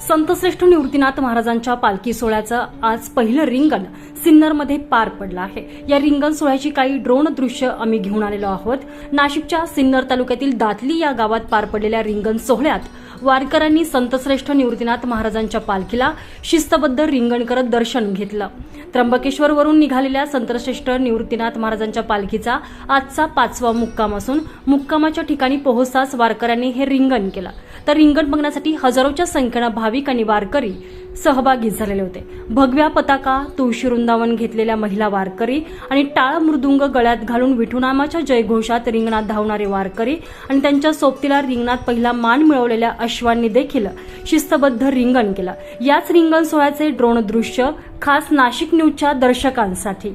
संतश्रेष्ठ निवृत्तीनाथ महाराजांच्या पालखी सोहळ्याचं आज पहिलं रिंगण सिन्नरमध्ये पार पडलं आहे. या रिंगण सोहळ्याची काही ड्रोन दृश्य आम्ही घेऊन आलेलो आहोत. नाशिकच्या सिन्नर तालुक्यातील दातली या गावात पार पडलेल्या रिंगण सोहळ्यात वारकऱ्यांनी संतश्रेष्ठ निवृत्तीनाथ महाराजांच्या पालखीला शिस्तबद्ध रिंगण करत दर्शन घेतलं. त्र्यंबकेश्वरवरून निघालेल्या संतश्रेष्ठ निवृत्तीनाथ महाराजांच्या पालखीचा आजचा पाचवा मुक्काम असून मुक्कामाच्या ठिकाणी पोहोचताच वारकऱ्यांनी हे रिंगण केलं. तर रिंगण बघण्यासाठी हजारोच्या संख्येनं भाविक आणि वारकरी सहभागी झालेले होते. भगव्या पताका तुळशी वृंदावन घेतलेल्या महिला वारकरी आणि टाळ मृदुंग गळ्यात घालून विठुनामाच्या जयघोषात रिंगणात धावणारे वारकरी आणि त्यांच्या सोबतीला रिंगणात पहिला मान मिळवलेल्या अश्वांनी देखील शिस्तबद्ध रिंगण केलं. याच रिंगण सोहळ्याचे ड्रोन दृश्य खास नाशिक न्यूजच्या दर्शकांसाठी.